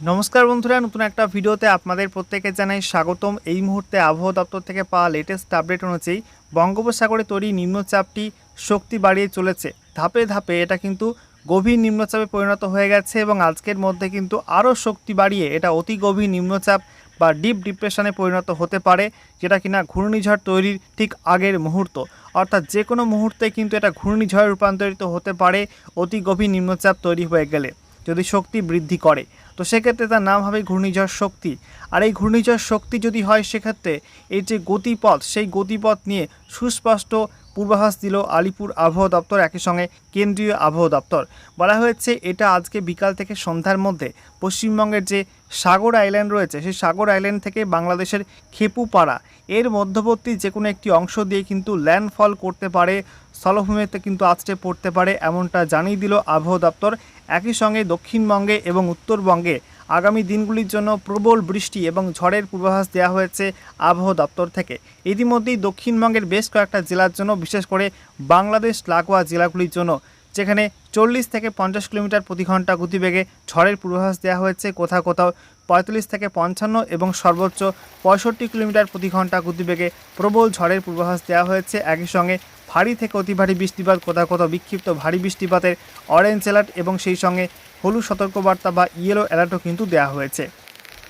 নমস্কার বন্ধুরা, নতুন একটা ভিডিওতে আপনাদের প্রত্যেকে জানাই স্বাগতম। এই মুহূর্তে আবহাওয়া দপ্তর থেকে পাওয়া লেটেস্ট আপডেট অনুযায়ী বঙ্গোপসাগরে তৈরি নিম্নচাপটি শক্তি বাড়িয়ে চলেছে। ধাপে ধাপে এটা কিন্তু গভীর নিম্নচাপে পরিণত হয়ে গেছে এবং আজকের মধ্যে কিন্তু আরও শক্তি বাড়িয়ে এটা অতি গভীর নিম্নচাপ বা ডিপ ডিপ্রেশনে পরিণত হতে পারে, যেটা কিনা ঘূর্ণিঝড় তৈরির ঠিক আগের মুহূর্ত। অর্থাৎ যে কোনো মুহূর্তে কিন্তু এটা ঘূর্ণিঝড়ে রূপান্তরিত হতে পারে, অতি গভীর নিম্নচাপ তৈরি হয়ে গেলে। যদি শক্তি বৃদ্ধি করে, তো সেক্ষেত্রে তার নাম হবে ঘূর্ণিঝড় শক্তি। আর এই ঘূর্ণিঝড় শক্তি যদি হয়, সেক্ষেত্রে এই যে গতিপথ, সেই গতিপথ নিয়ে সুস্পষ্ট পূর্বাভাস দিল আলিপুর আবহাওয়া দপ্তর, একই সঙ্গে কেন্দ্রীয় আবহাওয়া দপ্তর। বলা হয়েছে, এটা আজকে বিকাল থেকে সন্ধ্যার মধ্যে পশ্চিমবঙ্গের যে সাগর আইল্যান্ড রয়েছে, সেই সাগর আইল্যান্ড থেকে বাংলাদেশের খেপুপাড়া, এর মধ্যবর্তী যে কোনো একটি অংশ দিয়ে কিন্তু ল্যান্ডফল করতে পারে, স্থলভূমিতে কিন্তু আছড়ে পড়তে পারে, এমনটা জানিয়ে দিল আবহাওয়া দপ্তর। একই সঙ্গে দক্ষিণবঙ্গে এবং উত্তরবঙ্গে আগামী দিনগুলির জন্য প্রবল বৃষ্টি এবং ঝড়ের পূর্বাভাস দেওয়া হয়েছে আবহাওয়া দপ্তর থেকে। ইতিমধ্যেই দক্ষিণবঙ্গের বেশ কয়েকটা জেলার জন্য, বিশেষ করে বাংলাদেশ, লাগোয়া জেলাগুলির জন্য, যেখানে চল্লিশ থেকে পঞ্চাশ কিলোমিটার প্রতি ঘণ্টা গতিবেগে ঝড়ের পূর্বাভাস দেওয়া হয়েছে। কোথাও কোথাও পঁয়তাল্লিশ থেকে পঞ্চান্ন এবং সর্বোচ্চ পঁয়ষট্টি কিলোমিটার প্রতি ঘণ্টা গতিবেগে প্রবল ঝড়ের পূর্বাভাস দেওয়া হয়েছে। একই সঙ্গে ভারী থেকে অতি ভারী বৃষ্টিপাত, কোথাও কোথাও বিক্ষিপ্ত ভারী বৃষ্টিপাতের অরেঞ্জ অ্যালার্ট এবং সেই সঙ্গে হলুদ সতর্কবার্তা বা ইয়েলো অ্যালার্টও কিন্তু দেওয়া হয়েছে।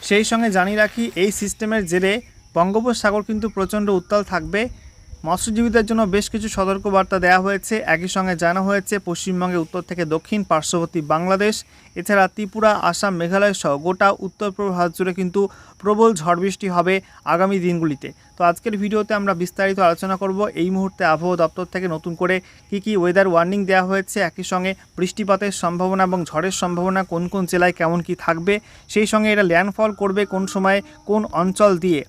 সেই সঙ্গে জানিয়ে রাখি, এই সিস্টেমের জেরে বঙ্গোপসাগর কিন্তু প্রচণ্ড উত্তাল থাকবে। মৎস্যজীবীদের জন্য বেশ কিছু সতর্কবার্তা দেওয়া হয়েছে। একই সঙ্গে জানা হয়েছে, পশ্চিমবঙ্গের উত্তর থেকে দক্ষিণ পার্শ্ববর্তী বাংলাদেশ, এছাড়া ত্রিপুরা, আসাম, মেঘালয় সহ গোটা উত্তর পূর্ব ভারত জুড়ে কিন্তু প্রবল ঝড় বৃষ্টি হবে আগামী দিনগুলিতে। তো আজকের ভিডিওতে আমরা বিস্তারিত আলোচনা করব এই মুহূর্তে আবহাওয়া দপ্তর থেকে নতুন করে কি কি ওয়েদার ওয়ার্নিং দেওয়া হয়েছে, একই সঙ্গে বৃষ্টিপাতের সম্ভাবনা এবং ঝড়ের সম্ভাবনা কোন কোন জেলায় কেমন কি থাকবে, সেই সঙ্গে এটা ল্যান্ডফল করবে কোন সময়ে কোন অঞ্চল দিয়ে।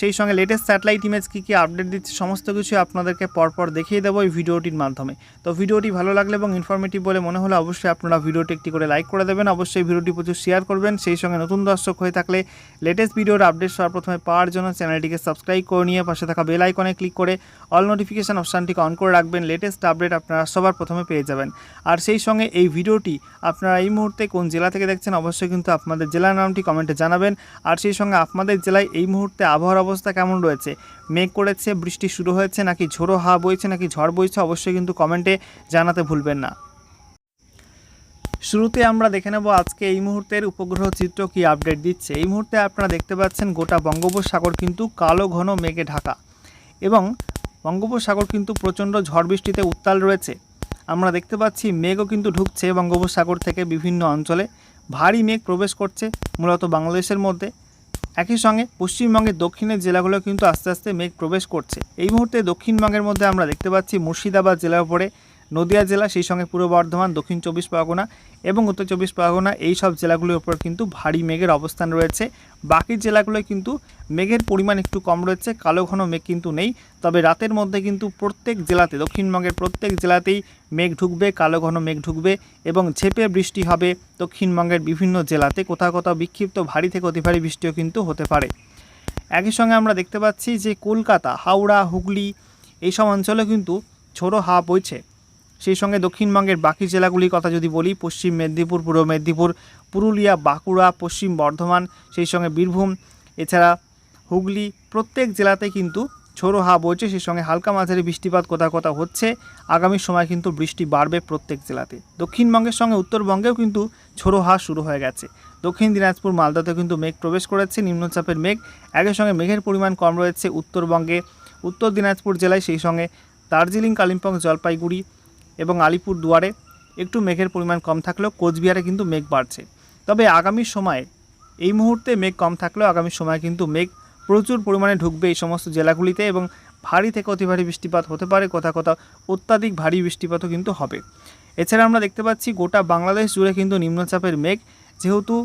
সেই সঙ্গে লেটেস্ট স্যাটেলাইট ইমেজ কী কী আপডেট দিচ্ছে, সমস্ত কিছু আপনাদেরকে পরপর দেখিয়ে দেবো এই ভিডিওটির মাধ্যমে। তো ভিডিওটি ভালো লাগলে এবং ইনফরমেটিভ বলে মনে হলে অবশ্যই আপনারা ভিডিওটি একটি করে লাইক করে দেবেন। অবশ্যই ভিডিওটি প্রচুর শেয়ার করবেন। সেই সঙ্গে নতুন দর্শক হয়ে থাকলে লেটেস্ট ভিডিওর আপডেট সবার প্রথমে পাওয়ার জন্য চ্যানেলটিকে সাবস্ক্রাইব করে নিয়ে পাশে থাকা বেল আইকনে ক্লিক করে অল নোটিফিকেশান অপশানটিকে অন করে রাখবেন। লেটেস্ট আপডেট আপনারা সবার প্রথমে পেয়ে যাবেন। আর সেই সঙ্গে এই ভিডিওটি আপনারা এই মুহূর্তে কোন জেলা থেকে দেখছেন, অবশ্যই কিন্তু আপনাদের জেলার নামটি কমেন্টে জানাবেন। আর সেই সঙ্গে আপনাদের জেলায় এই মুহূর্তে আবহাওয়ার অবস্থা কেমন রয়েছে? মেঘ করেছে, বৃষ্টি শুরু হয়েছে, নাকি ঝোড়ো হাওয়া বইছে, নাকি ঝড় বইছে? অবশ্যই কিন্তু কমেন্টে জানাতে ভুলবেন না। শুরুতে আমরা দেখে নেব আজকে এই মুহূর্তের উপগ্রহ চিত্র কি আপডেট দিচ্ছে। এই মুহূর্তে আপনারা দেখতে পাচ্ছেন গোটা বঙ্গোপসাগর কিন্তু কালো ঘন মেঘে ঢাকা এবং বঙ্গোপসাগর কিন্তু প্রচণ্ড ঝড় বৃষ্টিতে উত্তাল রয়েছে। আমরা দেখতে পাচ্ছি মেঘও কিন্তু ঢুকছে বঙ্গোপসাগর থেকে বিভিন্ন অঞ্চলে। ভারী মেঘ প্রবেশ করছে, মূলত বাংলাদেশের মধ্যে। একই সঙ্গে পশ্চিমবঙ্গের দক্ষিণের জেলাগুলো কিন্তু আস্তে আস্তে মেঘ প্রবেশ করছে। এই মুহূর্তে দক্ষিণবঙ্গের মধ্যে আমরা দেখতে পাচ্ছি মুর্শিদাবাদ জেলার উপরে নদিয়া জেলা, সেই সঙ্গে পূর্ব বর্ধমান, দক্ষিণ চব্বিশ পরগনা এবং উত্তর চব্বিশ পরগনা, এই সব জেলাগুলির উপর কিন্তু ভারী মেঘের অবস্থান রয়েছে। বাকি জেলাগুলোয় কিন্তু মেঘের পরিমাণ একটু কম রয়েছে, কালো ঘন মেঘ কিন্তু নেই। তবে রাতের মধ্যে কিন্তু প্রত্যেক জেলাতে, দক্ষিণবঙ্গের প্রত্যেক জেলাতেই মেঘ ঢুকবে, কালো ঘন মেঘ ঢুকবে এবং ঝেপে বৃষ্টি হবে দক্ষিণবঙ্গের বিভিন্ন জেলাতে। কোথাও কোথাও বিক্ষিপ্ত ভারী থেকে অতি ভারী বৃষ্টিও কিন্তু হতে পারে। একই সঙ্গে আমরা দেখতে পাচ্ছি যে কলকাতা, হাওড়া, হুগলি, এইসব অঞ্চলে কিন্তু ছোটো হাওয়া বইছে। সেই সঙ্গে দক্ষিণবঙ্গের বাকি জেলাগুলির কথা যদি বলি, পশ্চিম মেদিনীপুর, পূর্ব মেদিনীপুর, পুরুলিয়া, বাঁকুড়া, পশ্চিম বর্ধমান, সেই সঙ্গে বীরভূম, এছাড়া হুগলি, প্রত্যেক জেলাতে কিন্তু ছোড়ো হাওয়া বইছে, সেই সঙ্গে হালকা মাঝারি বৃষ্টিপাত কোথাও কোথাও হচ্ছে। আগামী সময় কিন্তু বৃষ্টি বাড়বে প্রত্যেক জেলাতে। দক্ষিণবঙ্গের সঙ্গে উত্তরবঙ্গেও কিন্তু ছোড়ো হাওয়া শুরু হয়ে গেছে। দক্ষিণ দিনাজপুর, মালদাতেও কিন্তু মেঘ প্রবেশ করেছে, নিম্নচাপের মেঘ। একই সঙ্গে মেঘের পরিমাণ কম রয়েছে উত্তরবঙ্গে। উত্তর দিনাজপুর জেলায় সেই সঙ্গে দার্জিলিং, কালিম্পং, জলপাইগুড়ি এবং আলিপুর দুয়ারে একটু মেঘের পরিমাণ কম থাকলেও কোচবিহারে কিন্তু মেঘ বাড়ছে। তবে আগামী সময়ে এই মুহূর্তে মেঘ কম থাকলেও আগামী সময়ে কিন্তু মেঘ প্রচুর পরিমাণে ঢুকবে এই সমস্ত জেলাগুলিতে এবং ভারী থেকে অতি ভারী বৃষ্টিপাত হতে পারে, কোথাও কোথাও অত্যাধিক ভারী বৃষ্টিপাতও কিন্তু হবে। এছাড়া আমরা দেখতে পাচ্ছি গোটা বাংলাদেশ জুড়ে কিন্তু নিম্নচাপের মেঘ, যেহেতু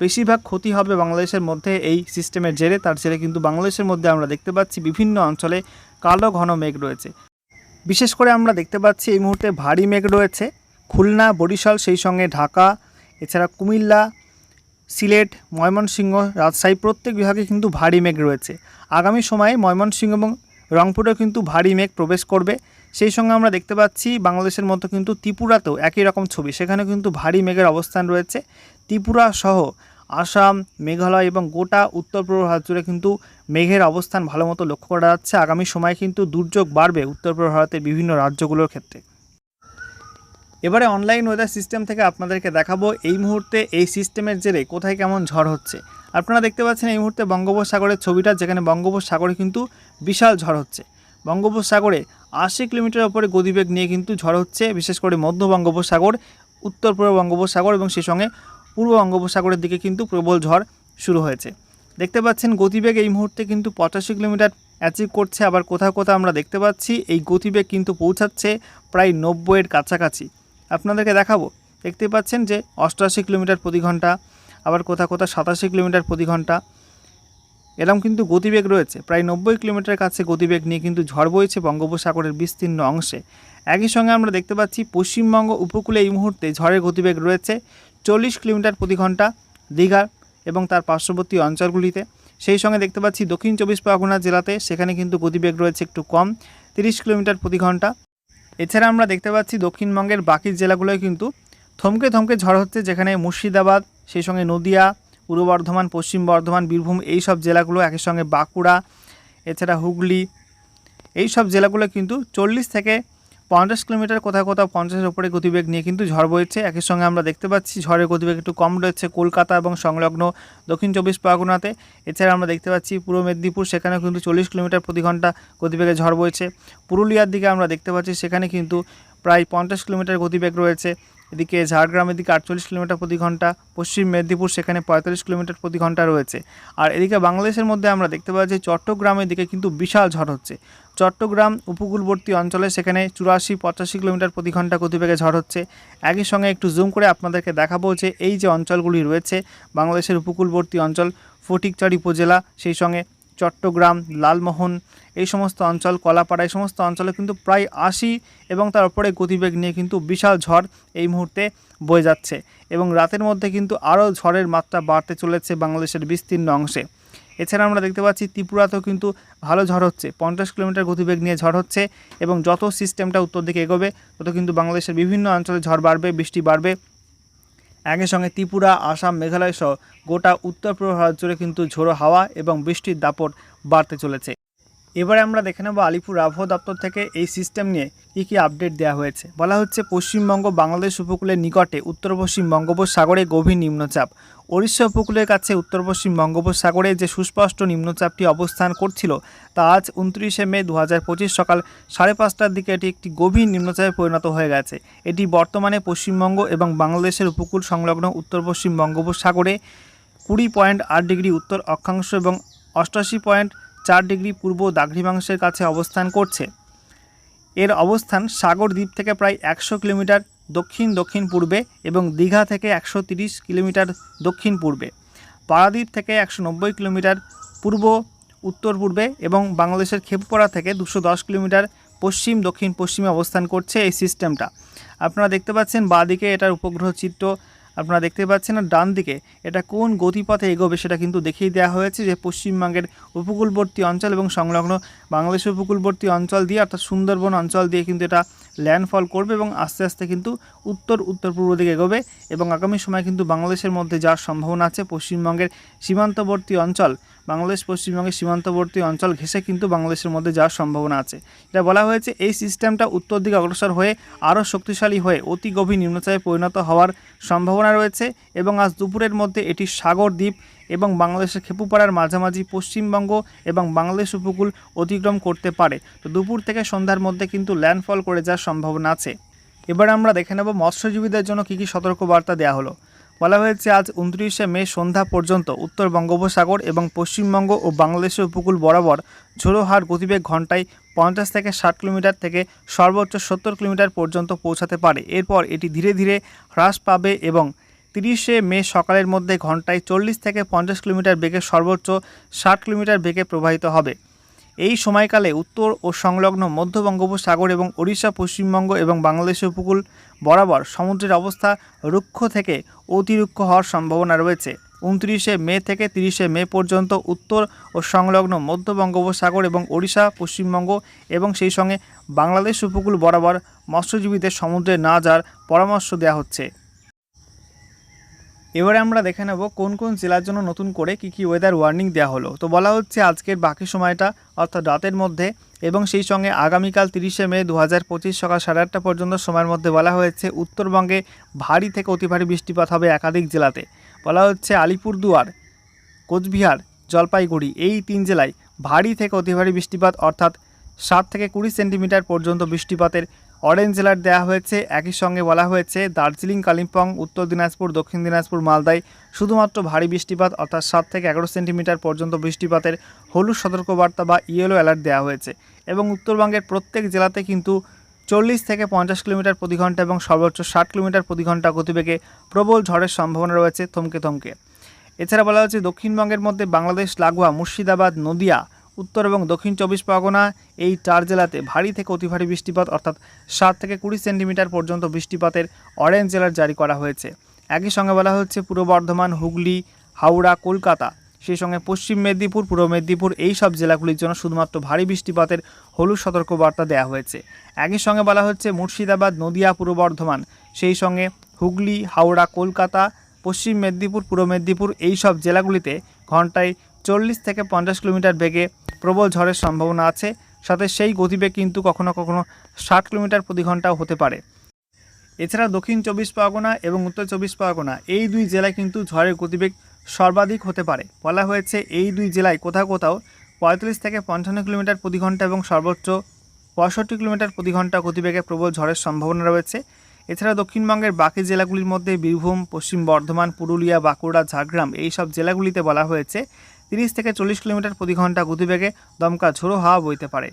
বেশিরভাগ ক্ষতি হবে বাংলাদেশের মধ্যে এই সিস্টেমের জেরে, তার জেরে কিন্তু বাংলাদেশের মধ্যে আমরা দেখতে পাচ্ছি বিভিন্ন অঞ্চলে কালো ঘন মেঘ রয়েছে। বিশেষ করে আমরা দেখতে পাচ্ছি এই মুহূর্তে ভারী মেঘ রয়েছে। খুলনা, বরিশাল, সেই সঙ্গে ঢাকা, এছাড়া কুমিল্লা, সিলেট, ময়মনসিংহ, রাজশাহী প্রত্যেক বিভাগে কিন্তু ভারী মেঘ রয়েছে। আগামী সময়ে ময়মনসিংহ এবং রংপুরেও কিন্তু ভারী মেঘ প্রবেশ করবে। সেই সঙ্গে আমরা দেখতে পাচ্ছি বাংলাদেশের মতো কিন্তু ত্রিপুরাতেও একই রকম ছবি। সেখানে কিন্তু ভারী মেঘের অবস্থান রয়েছে। ত্রিপুরা সহ আসাম, মেঘালয় এবং গোটা উত্তর পূর্ব ভারত জুড়ে কিন্তু মেঘের অবস্থান ভালো মতো লক্ষ্য করা যাচ্ছে। আগামী সময়ে কিন্তু দুর্যোগ বাড়বে উত্তর পূর্ব ভারতের বিভিন্ন রাজ্যগুলোর ক্ষেত্রে। এবারে অনলাইন ওয়েদার সিস্টেম থেকে আপনাদেরকে দেখাবো এই মুহূর্তে এই সিস্টেমের জেরে কোথায় কেমন ঝড় হচ্ছে। আপনারা দেখতে পাচ্ছেন এই মুহূর্তে বঙ্গোপসাগরের ছবিটা, যেখানে বঙ্গোপসাগরে কিন্তু বিশাল ঝড় হচ্ছে। বঙ্গোপসাগরে আশি কিলোমিটার ওপরে গতিবেগ নিয়ে কিন্তু ঝড় হচ্ছে, বিশেষ করে মধ্য বঙ্গোপসাগর, উত্তর পূর্ব বঙ্গোপসাগর এবং সেই সঙ্গে পূর্ব বঙ্গোপসাগরের দিকে কিন্তু প্রবল ঝড় শুরু হয়েছে। দেখতে পাচ্ছেন গতিবেগ এই মুহূর্তে কিন্তু পঁচাশি কিলোমিটার অ্যাচিভ করছে। আবার কোথাও কোথাও আমরা দেখতে পাচ্ছি, এই গতিবেগ কিন্তু পৌঁছাচ্ছে প্রায় নব্বইয়ের কাছাকাছি। আপনাদেরকে দেখাবো। দেখতে পাচ্ছেন যে অষ্টআশি কিলোমিটার প্রতি ঘণ্টা, আবার কোথাও কোথাও সাতাশি কিলোমিটার প্রতি ঘণ্টা। এরকম কিন্তু গতিবেগ রয়েছে। প্রায় নব্বই কিলোমিটার কাছে গতিবেগ নিয়ে কিন্তু ঝড় বইছে বঙ্গোপসাগরের বিস্তীর্ণ অংশে। একই সঙ্গে আমরা দেখতে পাচ্ছি পশ্চিমবঙ্গ উপকূলে এই মুহূর্তে ঝড়ের গতিবেগ রয়েছে চল্লিশ কিলোমিটার প্রতি ঘণ্টা, দীঘা এবং তার পার্শ্ববর্তী অঞ্চলগুলিতে। সেই সঙ্গে দেখতে পাচ্ছি দক্ষিণ চব্বিশ পরগনা জেলাতে সেখানে কিন্তু গতিবেগ রয়েছে একটু কম, তিরিশ কিলোমিটার প্রতি ঘণ্টা। এছাড়া আমরা দেখতে পাচ্ছি দক্ষিণবঙ্গের বাকি জেলাগুলোয় কিন্তু থমকে থমকে ঝড় হচ্ছে, যেখানে মুর্শিদাবাদ, সেই সঙ্গে নদিয়া, পূর্ব বর্ধমান, পশ্চিম বর্ধমান, বীরভূম এই সব জেলাগুলো একই সঙ্গে বাঁকুড়া, এছাড়া হুগলি, এই সব জেলাগুলো কিন্তু চল্লিশ থেকে পঞ্চাশ কিলোমিটার কোথাও কোথাও পঞ্চাশের ওপরে গতিবেগ নিয়ে কিন্তু ঝড় বইছে। একই সঙ্গে আমরা দেখতে পাচ্ছি ঝড়ের গতিবেগ একটু কম রয়েছে কলকাতা এবং সংলগ্ন দক্ষিণ চব্বিশ পরগনাতে। এছাড়া আমরা দেখতে পাচ্ছি পূর্ব মেদিনীপুর সেখানেও কিন্তু চল্লিশ কিলোমিটার প্রতি ঘণ্টা গতিবেগে ঝড় বইছে। পুরুলিয়ার দিকে আমরা দেখতে পাচ্ছি সেখানে কিন্তু প্রায় পঞ্চাশ কিলোমিটার গতিবেগ রয়েছে। এদিকে ঝাড়গ্রামের দিকে আটচল্লিশ কিলোমিটার প্রতি ঘণ্টা, পশ্চিম মেদিনীপুর সেখানে পঁয়তাল্লিশ কিলোমিটার প্রতি ঘণ্টা রয়েছে। আর এদিকে বাংলাদেশের মধ্যে আমরা দেখতে পাচ্ছি চট্টগ্রামের দিকে কিন্তু বিশাল ঝড় হচ্ছে। চট্টগ্রাম উপকূলবর্তী অঞ্চলে সেখানে চুরাশি পঁচাশি কিলোমিটার প্রতি ঘণ্টা গতিবেগে ঝড় হচ্ছে। একই সঙ্গে একটু জুম করে আপনাদেরকে দেখাবো যে এই যে অঞ্চলগুলি রয়েছে, বাংলাদেশের উপকূলবর্তী অঞ্চল ফটিকচারি উপজেলা, সেই সঙ্গে চট্টগ্রাম, লালমোহন, এই সমস্ত অঞ্চল, কলাপাড়া, এই সমস্ত অঞ্চলে কিন্তু প্রায় আশি এবং তার উপরে গতিবেগ নিয়ে কিন্তু বিশাল ঝড় এই মুহূর্তে বয়ে যাচ্ছে। এবং রাতের মধ্যে কিন্তু আরও ঝড়ের মাত্রা বাড়তে চলেছে বাংলাদেশের বিস্তীর্ণ অংশে। এছাড়া আমরা দেখতে পাচ্ছি ত্রিপুরাতেও কিন্তু ভালো ঝড় হচ্ছে। পঞ্চাশ কিলোমিটার গতিবেগ নিয়ে ঝড় হচ্ছে এবং যত সিস্টেমটা উত্তর দিকে এগোবে, তত কিন্তু বাংলাদেশের বিভিন্ন অঞ্চলে ঝড় বাড়বে, বৃষ্টি বাড়বে। একই সঙ্গে ত্রিপুরা, আসাম, মেঘালয় সহ গোটা উত্তর পূর্ব ভারত জুড়ে কিন্তু ঝোড়ো হাওয়া এবং বৃষ্টির দাপট বাড়তে চলেছে। এবারে আমরা দেখে নেব আলিপুর আবহাওয়া দপ্তর থেকে এই সিস্টেম নিয়ে কী কী আপডেট দেওয়া হয়েছে। বলা হচ্ছে পশ্চিমবঙ্গ, বাংলাদেশ উপকূলের নিকটে উত্তর পশ্চিম বঙ্গোপসাগরে গভীর নিম্নচাপ। ওড়িশা উপকূলের কাছে উত্তর পশ্চিম বঙ্গোপসাগরে যে সুস্পষ্ট নিম্নচাপটি অবস্থান করছিল, তা আজ উনত্রিশে মে দু হাজার পঁচিশ সকাল সাড়ে পাঁচটার দিকে এটি একটি গভীর নিম্নচাপে পরিণত হয়ে গেছে। এটি বর্তমানে পশ্চিমবঙ্গ এবং বাংলাদেশের উপকূল সংলগ্ন উত্তর পশ্চিম বঙ্গোপসাগরে কুড়ি পয়েন্ট আট ডিগ্রি উত্তর অক্ষাংশ এবং অষ্টাশি পয়েন্ট চার ডিগ্রি পূর্ব দাঘ্রিমাংশের কাছে অবস্থান করছে। এর অবস্থান সাগর দ্বীপ থেকে প্রায় একশো কিলোমিটার দক্ষিণ দক্ষিণ পূর্বে এবং দীঘা থেকে একশো কিলোমিটার দক্ষিণ পূর্বে, পারাদ্বীপ থেকে একশো নব্বই কিলোমিটার পূর্ব, উত্তর পূর্বে এবং বাংলাদেশের খেপুপাড়া থেকে দশ কিলোমিটার পশ্চিম দক্ষিণ পশ্চিমে অবস্থান করছে এই সিস্টেমটা আপনারা দেখতে পাচ্ছেন বাঁদিকে এটার উপগ্রহ চিত্র আপনারা দেখতে পাচ্ছেন ডান দিকে এটা কোন গতিপথে এগোবে সেটা কিন্তু দেখিয়ে দেওয়া হয়েছে যে পশ্চিমবঙ্গের উপকূলবর্তী অঞ্চল এবং সংলগ্ন বাংলাদেশের উপকূলবর্তী অঞ্চল দিয়ে অর্থাৎ সুন্দরবন অঞ্চল দিয়ে কিন্তু এটা ল্যান্ডফল করবে এবং আস্তে আস্তে কিন্তু উত্তর উত্তর পূর্ব দিকে এগোবে এবং আগামী সময় কিন্তু বাংলাদেশের মধ্যে যাওয়ার সম্ভাবনা আছে। পশ্চিমবঙ্গের সীমান্তবর্তী অঞ্চল বাংলাদেশ পশ্চিমবঙ্গের সীমান্তবর্তী অঞ্চল ঘেঁষে কিন্তু বাংলাদেশের মধ্যে যাওয়ার সম্ভাবনা আছে। এটা বলা হয়েছে, এই সিস্টেমটা উত্তর দিকে অগ্রসর হয়ে আরও শক্তিশালী হয়ে অতি গভীর নিম্নচাপে পরিণত হওয়ার সম্ভাবনা রয়েছে এবং আজ দুপুরের মধ্যে এটি সাগর দ্বীপ এবং বাংলাদেশের খেপুপাড়ার মাঝামাঝি পশ্চিমবঙ্গ এবং বাংলাদেশ উপকূল অতিক্রম করতে পারে। তো দুপুর থেকে সন্ধ্যার মধ্যে কিন্তু ল্যান্ডফল করে যাওয়ার সম্ভাবনা আছে। এবার আমরা দেখে নেব মৎস্যজীবীদের জন্য কী কী সতর্কবার্তা দেওয়া হলো। বলা হয়েছে, আজ উনত্রিশে মে সন্ধ্যা পর্যন্ত উত্তর বঙ্গোপসাগর এবং পশ্চিমবঙ্গ ও বাংলাদেশের উপকূল বরাবর ঝোড়ো হার গতিবেগ ঘন্টায় পঞ্চাশ থেকে ষাট কিলোমিটার থেকে সর্বোচ্চ সত্তর কিলোমিটার পর্যন্ত পৌঁছাতে পারে। এরপর এটি ধীরে ধীরে হ্রাস পাবে এবং তিরিশে মে সকালের মধ্যে ঘন্টায় চল্লিশ থেকে পঞ্চাশ কিলোমিটার বেগে সর্বোচ্চ ষাট কিলোমিটার বেগে প্রবাহিত হবে। এই সময়কালে উত্তর ও সংলগ্ন মধ্য বঙ্গোপসাগর এবং ওড়িশা, পশ্চিমবঙ্গ এবং বাংলাদেশের উপকূল বরাবর সমুদ্রের অবস্থা রুক্ষ থেকে অতিরুক্ষ হওয়ার সম্ভাবনা রয়েছে। উনত্রিশে মে থেকে তিরিশে মে পর্যন্ত উত্তর ও সংলগ্ন মধ্য বঙ্গোপসাগর এবং ওড়িশা, পশ্চিমবঙ্গ এবং সেই সঙ্গে বাংলাদেশ উপকূল বরাবর মৎস্যজীবীদের সমুদ্রে না যাওয়ার পরামর্শ দেওয়া হচ্ছে। এবারে আমরা দেখে নেব কোন কোন জেলার জন্য নতুন করে কি কি ওয়েদার ওয়ার্নিং দেওয়া হলো। তো বলা হচ্ছে আজকের বাকি সময়টা, অর্থাৎ রাতের মধ্যে এবং সেই সঙ্গে আগামীকাল তিরিশে মে দু হাজার পঁচিশ সকাল সাড়ে আটটা পর্যন্ত সময়ের মধ্যে বলা হয়েছে, উত্তরবঙ্গে ভারী থেকে অতি ভারী বৃষ্টিপাত হবে একাধিক জেলাতে। বলা হচ্ছে আলিপুরদুয়ার, কোচবিহার, জলপাইগুড়ি এই তিন জেলায় ভারী থেকে অতি ভারী বৃষ্টিপাত, অর্থাৎ সাত থেকে কুড়ি সেন্টিমিটার পর্যন্ত বৃষ্টিপাতের অরেঞ্জ অ্যালার্ট দেওয়া হয়েছে। একই সঙ্গে বলা হয়েছে, দার্জিলিং, কালিম্পং, উত্তর দিনাজপুর, দক্ষিণ দিনাজপুর, মালদায় শুধুমাত্র ভারী বৃষ্টিপাত অর্থাৎ সাত থেকে এগারো সেন্টিমিটার পর্যন্ত বৃষ্টিপাতের হলুদ সতর্কবার্তা বা ইয়েলো অ্যালার্ট দেওয়া হয়েছে এবং উত্তরবঙ্গের প্রত্যেক জেলাতে কিন্তু চল্লিশ থেকে পঞ্চাশ কিলোমিটার প্রতি ঘণ্টা এবং সর্বোচ্চ ষাট কিলোমিটার প্রতি ঘণ্টা গতিবেগে প্রবল ঝড়ের সম্ভাবনা রয়েছে থমকে থমকে। এছাড়া বলা হচ্ছে দক্ষিণবঙ্গের মধ্যে বাংলাদেশ, লাগোয়া, মুর্শিদাবাদ, নদিয়া উত্তর এবং দক্ষিণ চব্বিশ পরগনা এই চার জেলাতে ভারী থেকে অতি ভারী বৃষ্টিপাত, অর্থাৎ সাত থেকে কুড়ি সেন্টিমিটার পর্যন্ত বৃষ্টিপাতের অরেঞ্জ জেলার জারি করা হয়েছে। একই সঙ্গে বলা হচ্ছে পূর্ব বর্ধমান, হুগলি, হাওড়া, কলকাতা, সেই সঙ্গে পশ্চিম মেদিনীপুর, পূর্ব মেদিনীপুর এই সব জেলাগুলির জন্য শুধুমাত্র ভারী বৃষ্টিপাতের হলুদ সতর্কবার্তা দেওয়া হয়েছে। একই সঙ্গে বলা হচ্ছে মুর্শিদাবাদ, নদিয়া, পূর্ব বর্ধমান, সেই সঙ্গে হুগলি, হাওড়া, কলকাতা, পশ্চিম মেদিনীপুর, পূর্ব মেদিনীপুর এই সব জেলাগুলিতে ঘন্টায় চল্লিশ থেকে পঞ্চাশ কিলোমিটার বেগে প্রবল ঝড়ের সম্ভাবনা আছে। সাথে সেই গতিবেগ কিন্তু কখনো কখনো ষাট কিলোমিটার প্রতি ঘন্টাও হতে পারে। এছাড়া দক্ষিণ চব্বিশ পরগনা এবং উত্তর চব্বিশ পরগনা এই দুই জেলায় কিন্তু ঝড়ের গতিবেগ সর্বাধিক হতে পারে। বলা হয়েছে এই দুই জেলায় কোথাও কোথাও পঁয়তাল্লিশ থেকে পঞ্চান্ন কিলোমিটার প্রতি ঘণ্টা এবং সর্বোচ্চ পঁয়ষট্টি কিলোমিটার প্রতি ঘণ্টা গতিবেগে প্রবল ঝড়ের সম্ভাবনা রয়েছে। এছাড়া দক্ষিণবঙ্গের বাকি জেলাগুলির মধ্যে বীরভূম, পশ্চিম বর্ধমান, পুরুলিয়া, বাঁকুড়া, ঝাড়গ্রাম এই সব জেলাগুলিতে বলা হয়েছে তিরিশ থেকে চল্লিশ কিলোমিটার প্রতি ঘণ্টা গতিবেগে দমকা ঝোড়ো হাওয়া বইতে পারে।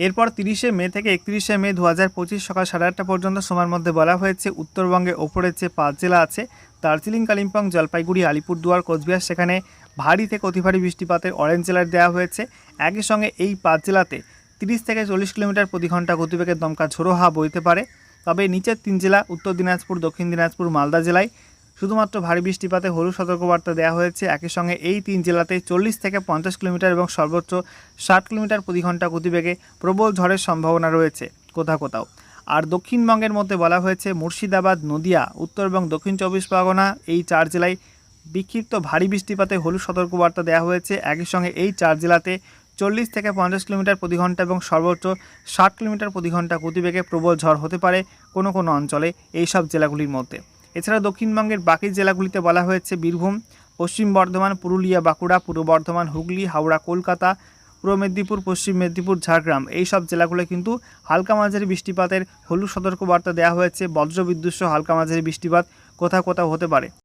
এরপর তিরিশে মে থেকে একত্রিশে মে দু হাজার পঁচিশ সকাল সাড়ে আটটা পর্যন্ত সময়ের মধ্যে বলা হয়েছে উত্তরবঙ্গে ওপরে যে পাঁচ জেলা আছে, দার্জিলিং, কালিম্পং, জলপাইগুড়ি, আলিপুরদুয়ার, কোচবিহার, সেখানে ভারী থেকে অতি ভারী বৃষ্টিপাতের অরেঞ্জ অ্যালার্ট দেওয়া হয়েছে। একই সঙ্গে এই পাঁচ জেলাতে তিরিশ থেকে চল্লিশ কিলোমিটার প্রতি ঘণ্টা গতিবেগের দমকা ঝোড়ো হাওয়া বইতে পারে। তবে নিচের তিন জেলা, উত্তর দিনাজপুর, দক্ষিণ দিনাজপুর, মালদা জেলায় শুধুমাত্র ভারী বৃষ্টিপাতে হলুদ সতর্কবার্তা দেওয়া হয়েছে। একই সঙ্গে এই তিন জেলাতে চল্লিশ থেকে পঞ্চাশ কিলোমিটার এবং সর্বোচ্চ ষাট কিলোমিটার প্রতি ঘণ্টা গতিবেগে প্রবল ঝড়ের সম্ভাবনা রয়েছে কোথাও কোথাও। আর দক্ষিণবঙ্গের মধ্যে বলা হয়েছে, মুর্শিদাবাদ, নদিয়া, উত্তর এবং দক্ষিণ চব্বিশ পরগনা এই চার জেলায় বিক্ষিপ্ত ভারী বৃষ্টিপাতে হলুদ সতর্কবার্তা দেওয়া হয়েছে। একই সঙ্গে এই চার জেলাতে চল্লিশ থেকে পঞ্চাশ কিলোমিটার প্রতি ঘণ্টা এবং সর্বোচ্চ ষাট কিলোমিটার প্রতি ঘণ্টা গতিবেগে প্রবল ঝড় হতে পারে কোনো কোনো অঞ্চলে এই সব জেলাগুলির মধ্যে। এছাড়া দক্ষিণবঙ্গের বাকি জেলাগুলিতে বলা হয়েছে বীরভূম, পশ্চিম বর্ধমান, পুরুলিয়া, বাঁকুড়া, পূর্ব বর্ধমান, হুগলি, হাওড়া, কলকাতা, পূর্ব মেদিনীপুর, পশ্চিম মেদিনীপুর, ঝাড়গ্রাম। এই সব জেলাগুলো কিন্তু হালকা মাঝারি বৃষ্টিপাতের হলুদ সতর্কবার্তা দেওয়া হয়েছে। বজ্রবিদ্যুৎ হালকা মাঝারি বৃষ্টিপাত কোথাও কোথাও হতে পারে।